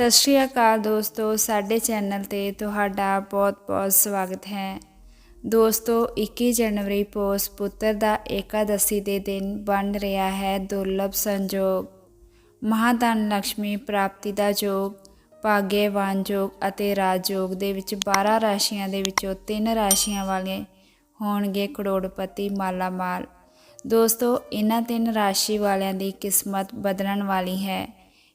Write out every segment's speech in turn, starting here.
ਸਤਿ ਸ਼੍ਰੀ ਅਕਾਲ ਦੋਸਤੋ, ਸਾਡੇ ਚੈਨਲ ਤੇ ਤੁਹਾਡਾ ਬਹੁਤ-ਬਹੁਤ ਸਵਾਗਤ ਹੈ। ਦੋਸਤੋ 21 ਜਨਵਰੀ ਪੋਸ ਪੁੱਤਰ ਦਾ ਏਕਾਦਸ਼ੀ ਦੇ ਦਿਨ ਬਣ ਰਿਹਾ ਹੈ ਦੁਰਲਭ ਸੰਜੋਗ। ਮਹਾਧਨ ਲక్ష్ਮੀ ਪ੍ਰਾਪਤੀ ਦਾ ਯੋਗ ਭਾਗੇਵਾਨ ਯੋਗ ਅਤੇ ਰਾਜ ਯੋਗ ਦੇ ਵਿੱਚ 12 ਰਾਸ਼ੀਆਂ ਦੇ ਵਿੱਚੋਂ ਤਿੰਨ ਰਾਸ਼ੀਆਂ ਵਾਲੇ ਹੋਣਗੇ ਕਰੋੜਪਤੀ ਮਾਲਾ ਮਾਲ ਦੋਸਤੋ ਇਹਨਾਂ ਤਿੰਨ ਰਾਸ਼ੀ ਵਾਲਿਆਂ ਦੀ ਕਿਸਮਤ ਬਦਲਣ ਵਾਲੀ ਹੈ।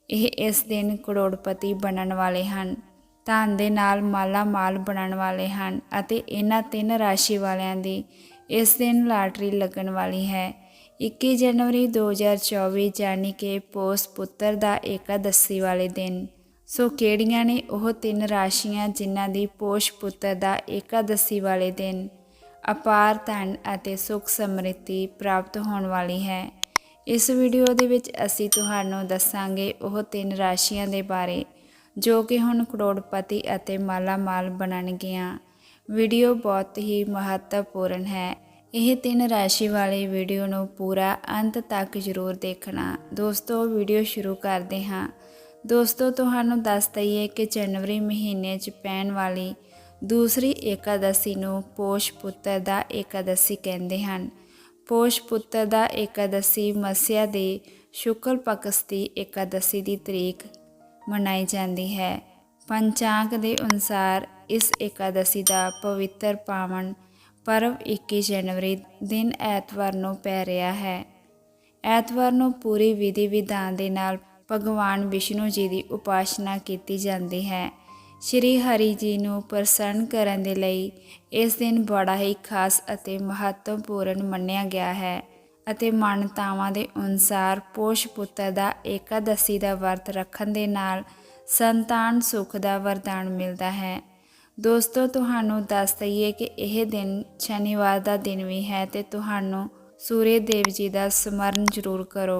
ਇਹ ਇਸ ਦਿਨ ਕਰੋੜਪਤੀ ਬਣਨ ਵਾਲੇ ਹਨ, ਧਨ ਦੇ ਨਾਲ ਮਾਲਾ ਮਾਲ ਬਣਨ ਵਾਲੇ ਹਨ ਅਤੇ ਇਹਨਾਂ ਤਿੰਨ ਰਾਸ਼ੀ ਵਾਲਿਆਂ ਦੀ ਇਸ ਦਿਨ ਲਾਟਰੀ ਲੱਗਣ ਵਾਲੀ ਹੈ। 21 ਜਨਵਰੀ 2024 ਜਾਨੀ ਕਿ ਪੋਸ ਪੁੱਤਰ ਦਾ ਏਕਾਦਸ਼ੀ ਵਾਲੇ ਦਿਨ। ਸੋ ਕਿਹੜੀਆਂ ਨੇ ਉਹ ਤਿੰਨ ਰਾਸ਼ੀਆਂ ਜਿਨ੍ਹਾਂ ਦੀ ਪੋਸ਼ ਪੁੱਤਰ ਦਾ ਏਕਾਦਸ਼ੀ ਵਾਲੇ ਦਿਨ? ਅਪਾਰ ਧਨ ਅਤੇ ਸੁਖ ਸਮ੍ਰਿੱਧੀ ਪ੍ਰਾਪਤ ਹੋਣ ਵਾਲੀ ਹੈ। ਇਸ ਵੀਡੀਓ ਦੇ ਵਿੱਚ ਅਸੀਂ ਤੁਹਾਨੂੰ ਦੱਸਾਂਗੇ ਉਹ ਤਿੰਨ ਰਾਸ਼ੀਆਂ ਦੇ ਬਾਰੇ, ਜੋ ਕਿ ਹੁਣ ਕਰੋੜਪਤੀ ਅਤੇ ਮਾਲਾ ਮਾਲ ਬਣਨਗੀਆਂ। ਵੀਡੀਓ ਬਹੁਤ ਹੀ ਮਹੱਤਵਪੂਰਨ ਹੈ। ਇਹ ਤਿੰਨ ਰਾਸ਼ੀ ਵਾਲੀ ਵੀਡੀਓ ਨੂੰ ਪੂਰਾ ਅੰਤ ਤੱਕ ਜ਼ਰੂਰ ਦੇਖਣਾ। ਦੋਸਤੋ, ਵੀਡੀਓ ਸ਼ੁਰੂ ਕਰਦੇ ਹਾਂ। ਦੋਸਤੋ, ਤੁਹਾਨੂੰ ਦੱਸ ਦਈਏ ਕਿ ਜਨਵਰੀ ਮਹੀਨੇ 'ਚ ਪੈਣ ਵਾਲੀ ਦੂਸਰੀ ਏਕਾਦਸ਼ੀ ਨੂੰ ਪੋਸ਼ ਪੁੱਤਰ ਦਾ ਏਕਾਦਸ਼ੀ ਕਹਿੰਦੇ ਹਨ। ਪੋਸ਼ ਪੁੱਤਰ ਦਾ ਏਕਾਦਸ਼ੀ ਮਸਿਆ ਦੇ ਸ਼ੁਕਲ ਪਕਸ਼ ਦੀ ਏਕਾਦਸ਼ੀ ਦੀ ਤਰੀਕ ਮਨਾਈ ਜਾਂਦੀ ਹੈ ਪੰਚਾਂਗ ਦੇ ਅਨੁਸਾਰ ਇਸ ਏਕਾਦਸ਼ੀ ਦਾ ਪਵਿੱਤਰ ਪਾਵਨ ਪਰਵ 21 ਜਨਵਰੀ ਦਿਨ ਐਤਵਾਰ ਨੂੰ ਪੈ ਰਿਹਾ ਹੈ ਐਤਵਾਰ ਨੂੰ ਪੂਰੀ ਵਿਧੀ ਵਿਧਾਨ ਦੇ ਨਾਲ ਭਗਵਾਨ ਵਿਸ਼ਨੂੰ ਜੀ ਦੀ ਉਪਾਸਨਾ ਕੀਤੀ ਜਾਂਦੀ ਹੈ ਸ਼੍ਰੀ ਹਰੀ ਜੀ ਨੂੰ ਪ੍ਰਸੰਨ ਕਰਨ ਦੇ ਲਈ ਇਸ ਦਿਨ ਬੜਾ ਹੀ ਖਾਸ ਅਤੇ ਮਹੱਤਵਪੂਰਨ ਮੰਨਿਆ ਗਿਆ ਹੈ ਅਤੇ ਮਾਨਤਾਵਾਂ ਦੇ ਅਨੁਸਾਰ ਪੋਸ਼ ਪੁੱਤਰ ਦਾ ਏਕਾਦਸ਼ੀ ਦਾ ਵਰਤ ਰੱਖਣ ਦੇ ਨਾਲ ਸੰਤਾਨ ਸੁਖ ਦਾ ਵਰਦਾਨ ਮਿਲਦਾ ਹੈ। ਦੋਸਤੋ, ਤੁਹਾਨੂੰ ਦੱਸ ਦਈਏ ਕਿ ਇਹ ਦਿਨ ਸ਼ਨੀਵਾਰ ਦਾ ਦਿਨ ਵੀ ਹੈ ਤੇ ਤੁਹਾਨੂੰ ਸੂਰਜ ਦੇਵ ਜੀ ਦਾ ਸਮਰਨ ਜ਼ਰੂਰ ਕਰੋ।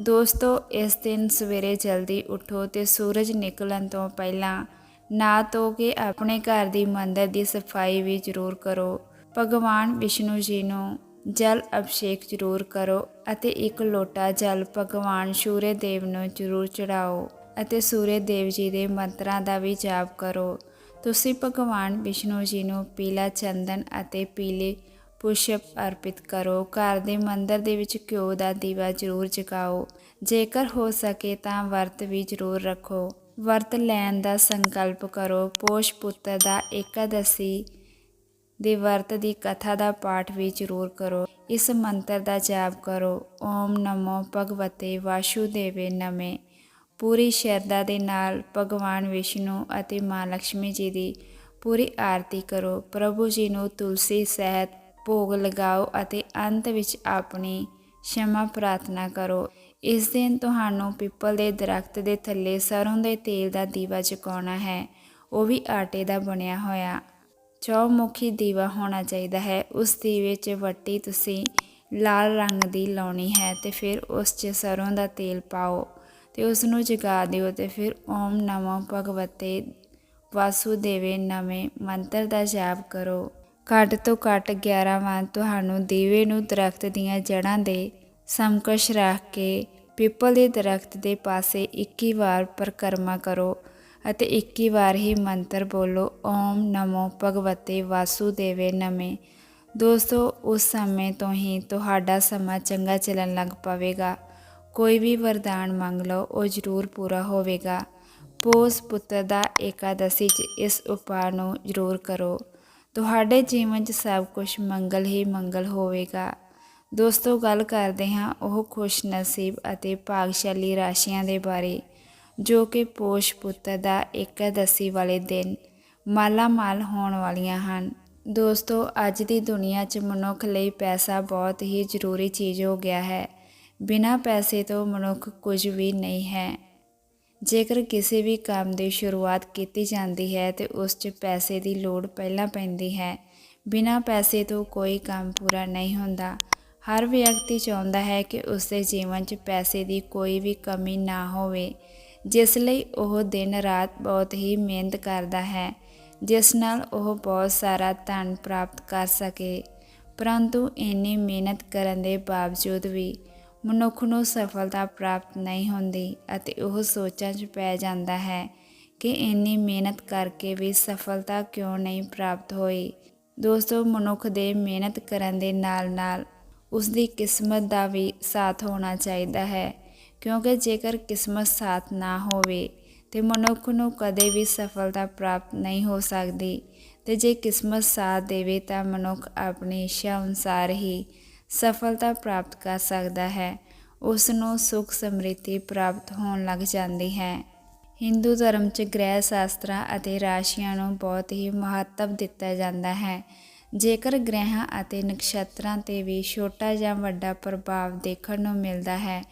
ਦੋਸਤੋ, ਇਸ ਦਿਨ ਸਵੇਰੇ ਜਲਦੀ ਉਠੋ ਤੇ ਸੂਰਜ ਨਿਕਲਣ ਤੋਂ ਪਹਿਲਾਂ ਨਾ ਤੋ ਕੇ ਆਪਣੇ ਘਰ ਦੀ ਮੰਦਰ ਦੀ ਸਫ਼ਾਈ ਵੀ ਜ਼ਰੂਰ ਕਰੋ। ਭਗਵਾਨ ਵਿਸ਼ਨੂੰ ਜੀ ਨੂੰ ਜਲ ਅਭਿਸ਼ੇਕ ਜ਼ਰੂਰ ਕਰੋ ਅਤੇ ਇੱਕ ਲੋਟਾ ਜਲ ਭਗਵਾਨ ਸੂਰਯ ਦੇਵ ਨੂੰ ਜ਼ਰੂਰ ਚੜਾਓ ਅਤੇ ਸੂਰਯ ਦੇਵ ਜੀ ਦੇ ਮੰਤਰਾਂ ਦਾ ਵੀ ਜਾਪ ਕਰੋ। ਤੁਸੀਂ ਭਗਵਾਨ ਵਿਸ਼ਨੂੰ ਜੀ ਨੂੰ ਪੀਲਾ ਚੰਦਨ ਅਤੇ ਪੀਲੇ ਪੁਸ਼ਪ ਅਰਪਿਤ ਕਰੋ। ਘਰ ਦੇ ਮੰਦਰ ਦੇ ਵਿੱਚ ਘਿਓ ਦਾ ਦੀਵਾ ਜ਼ਰੂਰ ਜਗਾਓ। ਜੇਕਰ ਹੋ ਸਕੇ ਤਾਂ ਵਰਤ ਵੀ ਜ਼ਰੂਰ ਰੱਖੋ। ਵਰਤ ਲੈਣ ਦਾ ਸੰਕਲਪ ਕਰੋ। ਪੋਸ਼ ਪੁੱਤਰ ਦਾ ਏਕਾਦਸ਼ੀ ਦੇ ਵਰਤ ਦੀ ਕਥਾ ਦਾ ਪਾਠ ਵੀ ਜ਼ਰੂਰ ਕਰੋ। ਇਸ ਮੰਤਰ ਦਾ ਜਾਪ ਕਰੋ। ਓਮ ਨਮੋ ਭਗਵਤੇ ਵਾਸੂਦੇਵੇ ਨਮੇ। ਪੂਰੀ ਸ਼ਰਧਾ ਦੇ ਨਾਲ ਭਗਵਾਨ ਵਿਸ਼ਨੂੰ ਅਤੇ ਮਾਂ ਲక్ష్ਮੀ ਜੀ ਦੀ ਪੂਰੀ ਆਰਤੀ ਕਰੋ। ਪ੍ਰਭੂ ਜੀ ਨੂੰ ਤੁਲਸੀ, ਸਹਿਤ, ਭੋਗ ਲਗਾਓ ਅਤੇ ਅੰਤ ਵਿੱਚ ਆਪਣੀ ਸ਼ਮਾ ਪ੍ਰਾਰਥਨਾ ਕਰੋ। ਇਸ ਦਿਨ ਤੁਹਾਨੂੰ ਪਿੱਪਲ ਦੇ ਦਰਖਤ ਦੇ ਥੱਲੇ ਸਰੋਂ ਦੇ ਤੇਲ ਦਾ ਦੀਵਾ ਜਗਾਉਣਾ ਹੈ। ਉਹ ਵੀ ਆਟੇ ਦਾ ਬਣਿਆ ਹੋਇਆ। ਚੌਮੁਖੀ ਦੀਵਾ ਹੋਣਾ ਚਾਹੀਦਾ ਹੈ। ਉਸ ਦੀਵੇ 'ਚ ਵੱਟੀ ਤੁਸੀਂ ਲਾਲ ਰੰਗ ਦੀ ਲਾਉਣੀ ਹੈ ਤੇ ਫਿਰ ਉਸ 'ਚ ਸਰੋਂ ਦਾ ਤੇਲ ਪਾਓ ਤੇ ਉਸ ਨੂੰ ਜਗਾ ਦਿਓ ਤੇ ਫਿਰ ਓਮ ਨਮੋ ਭਗਵਤੇ ਵਾਸੂਦੇਵੇ ਨਵੇਂ ਮੰਤਰ ਦਾ ਜਾਪ ਕਰੋ। ਘੱਟ ਤੋਂ ਘੱਟ 11 ਵਾਰ ਤੁਹਾਨੂੰ ਦੀਵੇ ਨੂੰ ਦਰਖਤ ਦੀਆਂ ਜੜ੍ਹਾਂ ਦੇ ਸਮਕਸ਼ ਰੱਖ ਕੇ ਪਿੱਪਲ ਦੇ ਦਰਖਤ ਦੇ ਪਾਸੇ 21 ਵਾਰ ਪਰਕਰਮਾ ਕਰੋ ਅਤੇ 21 ਵਾਰ ਹੀ ਮੰਤਰ ਬੋਲੋ, ਓਮ ਨਮੋ ਭਗਵਤੇ ਵਾਸੂਦੇਵੇ ਨਮੇ। ਦੋਸਤੋ, ਉਸ ਸਮੇਂ ਤੋਂ ਹੀ ਤੁਹਾਡਾ ਸਮਾਂ ਚੰਗਾ ਚੱਲਣ ਲੱਗ ਪਵੇਗਾ। ਕੋਈ ਵੀ ਵਰਦਾਨ ਮੰਗ ਲਓ, ਉਹ ਜ਼ਰੂਰ ਪੂਰਾ ਹੋਵੇਗਾ। ਪੋਸ ਪੁੱਤਰ ਦਾ ਏਕਾਦਸ਼ੀ 'ਚ ਇਸ ਉਪਾਅ ਨੂੰ ਜ਼ਰੂਰ ਕਰੋ। ਤੁਹਾਡੇ ਜੀਵਨ 'ਚ ਸਭ ਕੁਝ ਮੰਗਲ ਹੀ ਮੰਗਲ ਹੋਵੇਗਾ। ਦੋਸਤੋ, ਗੱਲ ਕਰਦੇ ਹਾਂ ਉਹ ਖੁਸ਼ ਨਸੀਬ ਅਤੇ ਭਾਗਸ਼ਾਲੀ ਰਾਸ਼ੀਆਂ ਦੇ ਬਾਰੇ, ਜੋ ਕਿ ਪੋਸ਼ ਪੁੱਤਰ ਦਾ ਇਕਾਦਸ਼ੀ ਵਾਲੇ ਦਿਨ ਮਾਲਾ ਮਾਲ ਹੋਣ ਵਾਲੀਆਂ ਹਨ। ਦੋਸਤੋ, ਅੱਜ ਦੀ ਦੁਨੀਆ 'ਚ ਮਨੁੱਖ ਲਈ ਪੈਸਾ ਬਹੁਤ ਹੀ ਜ਼ਰੂਰੀ ਚੀਜ਼ ਹੋ ਗਿਆ ਹੈ। ਬਿਨਾਂ ਪੈਸੇ ਤੋਂ ਮਨੁੱਖ ਕੁਝ ਵੀ ਨਹੀਂ ਹੈ। ਜੇਕਰ ਕਿਸੇ ਵੀ ਕੰਮ ਦੀ ਸ਼ੁਰੂਆਤ ਕੀਤੀ ਜਾਂਦੀ ਹੈ ਤੇ ਉਸ 'ਚ ਪੈਸੇ ਦੀ ਲੋੜ ਪਹਿਲਾਂ ਪੈਂਦੀ ਹੈ, ਬਿਨਾਂ ਪੈਸੇ ਤੋਂ ਕੋਈ ਕੰਮ ਪੂਰਾ ਨਹੀਂ ਹੁੰਦਾ। ਹਰ ਵਿਅਕਤੀ ਚਾਹੁੰਦਾ ਹੈ ਕਿ ਉਸ ਦੇ ਜੀਵਨ 'ਚ ਪੈਸੇ ਦੀ ਕੋਈ ਵੀ ਕਮੀ ਨਾ ਹੋਵੇ, ਜਿਸ ਲਈ ਉਹ ਦਿਨ ਰਾਤ ਬਹੁਤ ਹੀ ਮਿਹਨਤ ਕਰਦਾ ਹੈ, ਜਿਸ ਨਾਲ ਉਹ ਬਹੁਤ ਸਾਰਾ ਧਨ ਪ੍ਰਾਪਤ ਕਰ ਸਕੇ। ਪਰੰਤੂ ਇੰਨੀ ਮਿਹਨਤ ਕਰਨ ਦੇ ਬਾਵਜੂਦ ਵੀ ਮਨੁੱਖ ਨੂੰ ਸਫਲਤਾ ਪ੍ਰਾਪਤ ਨਹੀਂ ਹੁੰਦੀ ਅਤੇ ਉਹ ਸੋਚਾਂ 'ਚ ਪੈ ਜਾਂਦਾ ਹੈ ਕਿ ਇੰਨੀ ਮਿਹਨਤ ਕਰਕੇ ਵੀ ਸਫਲਤਾ ਕਿਉਂ ਨਹੀਂ ਪ੍ਰਾਪਤ ਹੋਈ। ਦੋਸਤੋ, ਮਨੁੱਖ ਦੇ ਮਿਹਨਤ ਕਰਨ ਦੇ ਨਾਲ-ਨਾਲ ਉਸ ਦੀ ਕਿਸਮਤ ਦਾ ਵੀ ਸਾਥ ਹੋਣਾ ਚਾਹੀਦਾ ਹੈ। ਕਿਉਂਕਿ ਜੇਕਰ ਕਿਸਮਤ ਸਾਥ ਨਾ ਹੋਵੇ, ਤੇ ਮਨੁੱਖ ਨੂੰ ਕਦੇ ਵੀ ਸਫਲਤਾ ਪ੍ਰਾਪਤ ਨਹੀਂ ਹੋ ਸਕਦੀ। ਤੇ ਜੇ ਕਿਸਮਤ ਸਾਥ ਦੇਵੇ, ਤਾਂ ਮਨੁੱਖ ਆਪਣੀ ਇੱਛਾ ਅਨੁਸਾਰ ਹੀ ਸਫਲਤਾ ਪ੍ਰਾਪਤ ਕਰ ਸਕਦਾ ਹੈ। ਉਸ ਨੂੰ ਸੁਖ ਸਮ੍ਰਿੱਧੀ ਪ੍ਰਾਪਤ ਹੋਣ ਲੱਗ ਜਾਂਦੀ ਹੈ। ਹਿੰਦੂ ਧਰਮ 'ਚ ਗ੍ਰਹਿ ਸ਼ਾਸਤਰਾਂ ਅਤੇ ਰਾਸ਼ੀਆਂ ਨੂੰ ਬਹੁਤ ਹੀ ਮਹੱਤਵ ਦਿੱਤਾ ਜਾਂਦਾ ਹੈ। ਜੇਕਰ ਗ੍ਰਹਿਆਂ ਅਤੇ ਨਕਸ਼ਤਰਾਂ ਤੇ ਵੀ ਛੋਟਾ ਜਾਂ ਵੱਡਾ ਪ੍ਰਭਾਵ ਦੇਖਣ ਨੂੰ ਮਿਲਦਾ ਹੈ,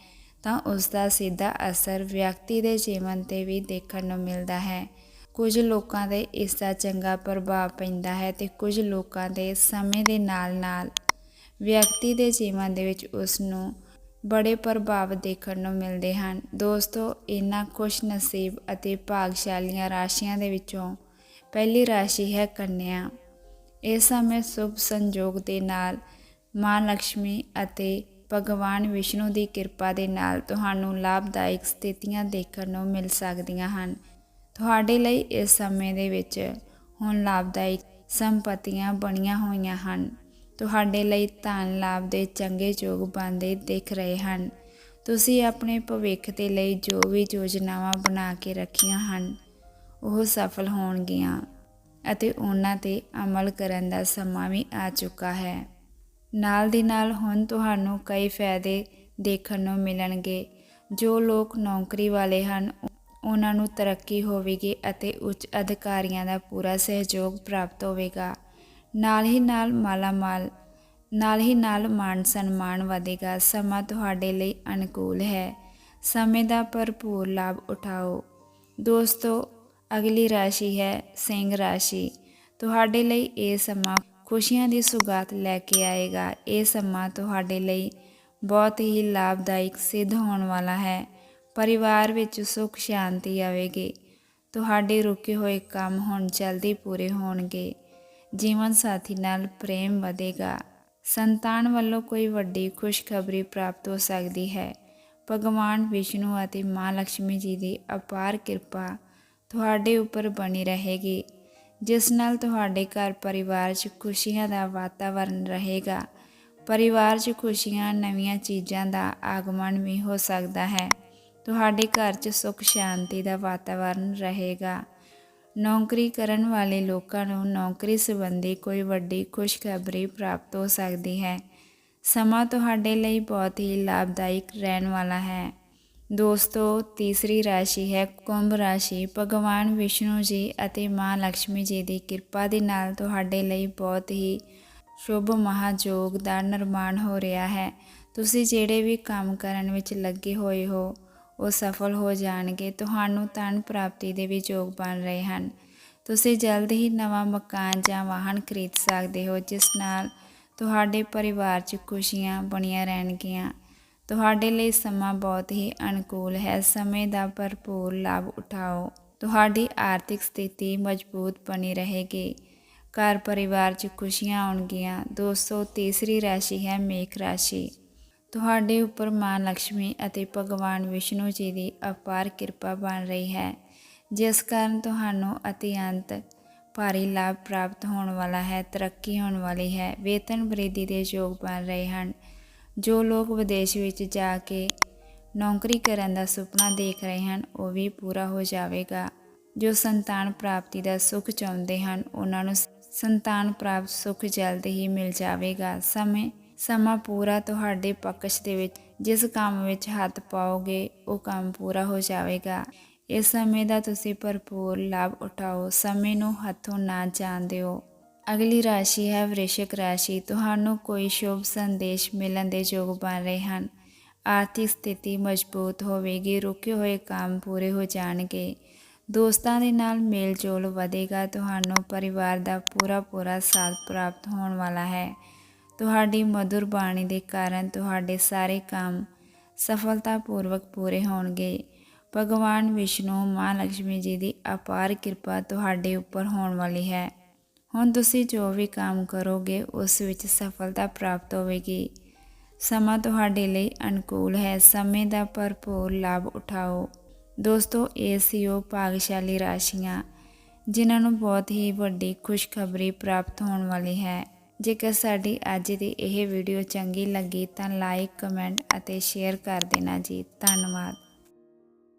ਤਾਂ ਉਸ ਦਾ ਸਿੱਧਾ ਅਸਰ ਵਿਅਕਤੀ ਦੇ ਜੀਵਨ ਤੇ ਵੀ ਦੇਖਣ ਨੂੰ ਮਿਲਦਾ ਹੈ। ਕੁਝ ਲੋਕਾਂ ਦੇ ਇਸ ਦਾ ਚੰਗਾ ਪ੍ਰਭਾਵ ਪੈਂਦਾ ਹੈ ਤੇ ਕੁਝ ਲੋਕਾਂ ਦੇ ਸਮੇਂ ਦੇ ਨਾਲ-ਨਾਲ ਵਿਅਕਤੀ ਦੇ ਜੀਵਨ ਦੇ ਵਿੱਚ ਉਸ ਨੂੰ ਬੜੇ ਪ੍ਰਭਾਵ ਦੇਖਣ ਨੂੰ ਮਿਲਦੇ ਹਨ। ਦੋਸਤੋ, ਇਹਨਾਂ ਖੁਸ਼ ਨਸੀਬ ਅਤੇ ਭਾਗਸ਼ਾਲੀਆਂ ਰਾਸ਼ੀਆਂ ਦੇ ਵਿੱਚੋਂ ਪਹਿਲੀ ਰਾਸ਼ੀ ਹੈ ਕੰਨਿਆ। ਇਸ ਸਮੇਂ ਸ਼ੁਭ ਸੰਜੋਗ ਦੇ ਨਾਲ ਮਾਂ ਲక్ష్ਮੀ ਅਤੇ ਭਗਵਾਨ ਵਿਸ਼ਨੂੰ ਦੀ ਕਿਰਪਾ ਦੇ ਨਾਲ ਤੁਹਾਨੂੰ ਲਾਭਦਾਇਕ ਸਥਿਤੀਆਂ ਦੇਖਣ ਨੂੰ ਮਿਲ ਸਕਦੀਆਂ ਹਨ। ਤੁਹਾਡੇ ਲਈ ਇਸ ਸਮੇਂ ਦੇ ਵਿੱਚ ਹੁਣ ਲਾਭਦਾਇਕ ਸੰਪਤੀਆਂ ਬਣੀਆਂ ਹੋਈਆਂ ਹਨ। ਤੁਹਾਡੇ ਲਈ ਧਨ ਲਾਭ ਦੇ ਚੰਗੇ ਯੋਗ ਬਣਦੇ ਦਿਖ ਰਹੇ ਹਨ। ਤੁਸੀਂ ਆਪਣੇ ਭਵਿੱਖ ਦੇ ਲਈ ਜੋ ਵੀ ਯੋਜਨਾਵਾਂ ਬਣਾ ਕੇ ਰੱਖੀਆਂ ਹਨ, ਉਹ ਸਫਲ ਹੋਣਗੀਆਂ। ਅਤੇ ਉਹਨਾਂ ਤੇ ਅਮਲ ਕਰਨ ਦਾ ਸਮਾਂ ਵੀ ਆ ਚੁੱਕਾ ਹੈ। ਨਾਲ ਦੀ ਨਾਲ ਹੁਣ ਤੁਹਾਨੂੰ ਕਈ ਫਾਇਦੇ ਦੇਖਣ ਨੂੰ ਮਿਲਣਗੇ। ਜੋ ਲੋਕ ਨੌਕਰੀ ਵਾਲੇ ਹਨ, ਉਹਨਾਂ ਨੂੰ ਤਰੱਕੀ ਹੋਵੇਗੀ ਅਤੇ ਉੱਚ ਅਧਿਕਾਰੀਆਂ ਦਾ ਪੂਰਾ ਸਹਿਯੋਗ ਪ੍ਰਾਪਤ ਹੋਵੇਗਾ। ਨਾਲ ਹੀ ਨਾਲ ਮਾਲਾਮਾਲ, ਨਾਲ ਹੀ ਨਾਲ ਮਾਨ ਸਨਮਾਨ ਵਧੇਗਾ। ਸਮਾਂ ਤੁਹਾਡੇ ਲਈ ਅਨੁਕੂਲ ਹੈ। ਸਮੇਂ ਦਾ ਭਰਪੂਰ ਲਾਭ ਉਠਾਓ। ਦੋਸਤੋ ਅਗਲੀ ਰਾਸ਼ੀ ਹੈ ਸਿੰਘ ਰਾਸ਼ੀ। ਤੁਹਾਡੇ ਲਈ ਇਹ ਸਮਾਂ ਖੁਸ਼ੀਆਂ ਦੀ ਸੁਗਾਤ ਲੈ ਕੇ ਆਏਗਾ। ਇਹ ਸਮਾਂ ਤੁਹਾਡੇ ਲਈ ਬਹੁਤ ਹੀ ਲਾਭਦਾਇਕ ਸਿੱਧ ਹੋਣ ਵਾਲਾ ਹੈ। ਪਰਿਵਾਰ ਵਿੱਚ ਸੁਖ ਸ਼ਾਂਤੀ ਆਵੇਗੀ। ਤੁਹਾਡੇ ਰੁਕੇ ਹੋਏ ਕੰਮ ਹੁਣ ਜਲਦੀ ਪੂਰੇ ਹੋਣਗੇ। ਜੀਵਨ ਸਾਥੀ ਨਾਲ ਪ੍ਰੇਮ ਵਧੇਗਾ। ਸੰਤਾਨ ਵੱਲੋਂ ਕੋਈ ਵੱਡੀ ਖੁਸ਼ਖਬਰੀ ਪ੍ਰਾਪਤ ਹੋ ਸਕਦੀ ਹੈ। ਭਗਵਾਨ ਵਿਸ਼ਨੂੰ ਅਤੇ ਮਾਂ ਲక్ష్ਮੀ ਜੀ ਦੀ ਅਪਾਰ ਕਿਰਪਾ ਤੁਹਾਡੇ ਉੱਪਰ ਬਣੀ ਰਹੇਗੀ, ਜਿਸ ਨਾਲ ਤੁਹਾਡੇ ਘਰ ਪਰਿਵਾਰ 'ਚ ਖੁਸ਼ੀਆਂ ਦਾ ਵਾਤਾਵਰਣ ਰਹੇਗਾ। ਪਰਿਵਾਰ 'ਚ ਖੁਸ਼ੀਆਂ ਨਵੀਆਂ ਚੀਜ਼ਾਂ ਦਾ ਆਗਮਨ ਵੀ ਹੋ ਸਕਦਾ ਹੈ। ਤੁਹਾਡੇ ਘਰ 'ਚ ਸੁਖ ਸ਼ਾਂਤੀ ਦਾ ਵਾਤਾਵਰਣ ਰਹੇਗਾ। ਨੌਕਰੀ ਕਰਨ ਵਾਲੇ ਲੋਕਾਂ ਨੂੰ ਨੌਕਰੀ ਸੰਬੰਧੀ ਕੋਈ ਵੱਡੀ ਖੁਸ਼ਖਬਰੀ ਪ੍ਰਾਪਤ ਹੋ ਸਕਦੀ ਹੈ। ਸਮਾਂ ਤੁਹਾਡੇ ਲਈ ਬਹੁਤ ਹੀ ਲਾਭਦਾਇਕ ਰਹਿਣ ਵਾਲਾ ਹੈ। ਦੋਸਤੋ, ਤੀਸਰੀ ਰਾਸ਼ੀ ਹੈ ਕੁੰਭ ਰਾਸ਼ੀ। ਭਗਵਾਨ ਵਿਸ਼ਨੂੰ ਜੀ ਅਤੇ ਮਾਂ ਲక్ష్ਮੀ ਜੀ ਦੀ ਕਿਰਪਾ ਦੇ ਨਾਲ ਤੁਹਾਡੇ ਲਈ ਬਹੁਤ ਹੀ ਸ਼ੁਭ ਮਹਾਯੋਗ ਦਾ ਨਿਰਮਾਣ ਹੋ ਰਿਹਾ ਹੈ। ਤੁਸੀਂ ਜਿਹੜੇ ਵੀ ਕੰਮ ਕਰਨ ਵਿੱਚ ਲੱਗੇ ਹੋਏ ਹੋ, ਉਹ ਸਫਲ ਹੋ ਜਾਣਗੇ। ਤੁਹਾਨੂੰ ਧਨ ਪ੍ਰਾਪਤੀ ਦੇ ਵੀ ਯੋਗ ਬਣ ਰਹੇ ਹਨ। ਤੁਸੀਂ ਜਲਦ ਹੀ ਨਵਾਂ ਮਕਾਨ ਜਾਂ ਵਾਹਨ ਖਰੀਦ ਸਕਦੇ ਹੋ, ਜਿਸ ਨਾਲ ਤੁਹਾਡੇ ਪਰਿਵਾਰ 'ਚ ਖੁਸ਼ੀਆਂ ਬਣੀਆਂ ਰਹਿਣਗੀਆਂ। ਤੁਹਾਡੇ ਲਈ ਸਮਾਂ ਬਹੁਤ ਹੀ ਅਨੁਕੂਲ ਹੈ। ਸਮੇਂ ਦਾ ਭਰਪੂਰ ਲਾਭ ਉਠਾਓ। ਤੁਹਾਡੀ ਆਰਥਿਕ ਸਥਿਤੀ ਮਜ਼ਬੂਤ ਬਣੀ ਰਹੇਗੀ। ਘਰ ਪਰਿਵਾਰ 'ਚ ਖੁਸ਼ੀਆਂ ਆਉਣਗੀਆਂ। ਦੋਸਤੋ ਤੀਸਰੀ ਰਾਸ਼ੀ ਹੈ ਮੇਖ ਰਾਸ਼ੀ। ਤੁਹਾਡੇ ਉੱਪਰ ਮਾਂ ਲక్ష్ਮੀ ਅਤੇ ਭਗਵਾਨ ਵਿਸ਼ਨੂੰ ਜੀ ਦੀ ਅਪਾਰ ਕਿਰਪਾ ਬਣ ਰਹੀ ਹੈ। ਜਿਸ ਕਾਰਨ ਤੁਹਾਨੂੰ ਅਤਿਅੰਤ ਭਾਰੀ ਲਾਭ ਪ੍ਰਾਪਤ ਹੋਣ ਵਾਲਾ ਹੈ, ਤਰੱਕੀ ਹੋਣ ਵਾਲੀ ਹੈ। ਵੇਤਨ ਵ੍ਰਿੱਧੀ ਦੇ ਯੋਗ ਬਣ ਰਹੇ ਹਨ। ਜੋ ਲੋਕ ਵਿਦੇਸ਼ ਵਿੱਚ ਜਾ ਕੇ ਨੌਕਰੀ ਕਰਨ ਦਾ ਸੁਪਨਾ ਦੇਖ ਰਹੇ ਹਨ, ਉਹ ਵੀ ਪੂਰਾ ਹੋ ਜਾਵੇਗਾ। ਜੋ ਸੰਤਾਨ ਪ੍ਰਾਪਤੀ ਦਾ ਸੁੱਖ ਚਾਹੁੰਦੇ ਹਨ, ਉਹਨਾਂ ਨੂੰ ਸੰਤਾਨ ਪ੍ਰਾਪਤ ਸੁੱਖ ਜਲਦ ਹੀ ਮਿਲ ਜਾਵੇਗਾ। ਸਮੇਂ, ਸਮਾਂ ਪੂਰਾ ਤੁਹਾਡੇ ਪਕਸ਼ ਦੇ ਵਿੱਚ, ਜਿਸ ਕੰਮ ਵਿੱਚ ਹੱਥ ਪਾਓਗੇ, ਉਹ ਕੰਮ ਪੂਰਾ ਹੋ ਜਾਵੇਗਾ। ਇਸ ਸਮੇਂ ਦਾ ਤੁਸੀਂ ਭਰਪੂਰ ਲਾਭ ਉਠਾਓ। ਸਮੇਂ ਨੂੰ ਹੱਥੋਂ ਨਾ ਜਾਣ ਦਿਓ। ਅਗਲੀ ਰਾਸ਼ੀ ਹੈ ਵ੍ਰਿਸ਼ਕ ਰਾਸ਼ੀ। ਤੁਹਾਨੂੰ ਕੋਈ ਸ਼ੁਭ ਸੰਦੇਸ਼ ਮਿਲਣ ਦੇ ਯੋਗ ਬਣ ਰਹੇ ਹਨ। ਆਰਥਿਕ ਸਥਿਤੀ ਮਜ਼ਬੂਤ ਹੋਵੇਗੀ, ਰੁਕੇ ਹੋਏ ਕੰਮ ਪੂਰੇ ਹੋ ਜਾਣਗੇ। ਦੋਸਤਾਂ ਦੇ ਨਾਲ ਮੇਲ ਜੋਲ ਵਧੇਗਾ, ਤੁਹਾਨੂੰ ਪਰਿਵਾਰ ਦਾ ਪੂਰਾ ਪੂਰਾ ਸਾਥ ਪ੍ਰਾਪਤ ਹੋਣ ਵਾਲਾ ਹੈ। ਤੁਹਾਡੀ ਮధుਰ ਬਾਣੀ ਦੇ ਕਾਰਨ ਤੁਹਾਡੇ ਸਾਰੇ ਕੰਮ ਸਫਲਤਾ ਪੂਰਵਕ ਪੂਰੇ ਹੋਣਗੇ। ਭਗਵਾਨ ਵਿਸ਼ਨੂੰ ਮਾਂ ਲక్ష్ਮੀ ਜੀ ਦੀ ਅਪਾਰ ਕਿਰਪਾ ਤੁਹਾਡੇ ਉੱਪਰ ਹੋਣ ਵਾਲੀ ਹੈ। ਹੁਣ ਤੁਸੀਂ ਜੋ ਵੀ ਕੰਮ ਕਰੋਗੇ, ਉਸ ਵਿੱਚ ਸਫਲਤਾ ਪ੍ਰਾਪਤ ਹੋਵੇਗੀ। ਸਮਾਂ ਤੁਹਾਡੇ ਲਈ ਅਨੁਕੂਲ ਹੈ। ਸਮੇਂ ਦਾ ਭਰਪੂਰ ਲਾਭ ਉਠਾਓ। ਦੋਸਤੋ, ਇਹ ਸੀ ਉਹ ਭਾਗਸ਼ਾਲੀ ਰਾਸ਼ੀਆਂ, ਜਿਨ੍ਹਾਂ ਨੂੰ ਬਹੁਤ ਹੀ ਵੱਡੀ ਖੁਸ਼ਖਬਰੀ ਪ੍ਰਾਪਤ ਹੋਣ ਵਾਲੀ ਹੈ। ਜੇਕਰ ਸਾਡੀ ਅੱਜ ਦੀ ਇਹ ਵੀਡੀਓ ਚੰਗੀ ਲੱਗੀ, ਤਾਂ ਲਾਈਕ ਕਮੈਂਟ ਅਤੇ ਸ਼ੇਅਰ ਕਰ ਦੇਣਾ ਜੀ। ਧੰਨਵਾਦ।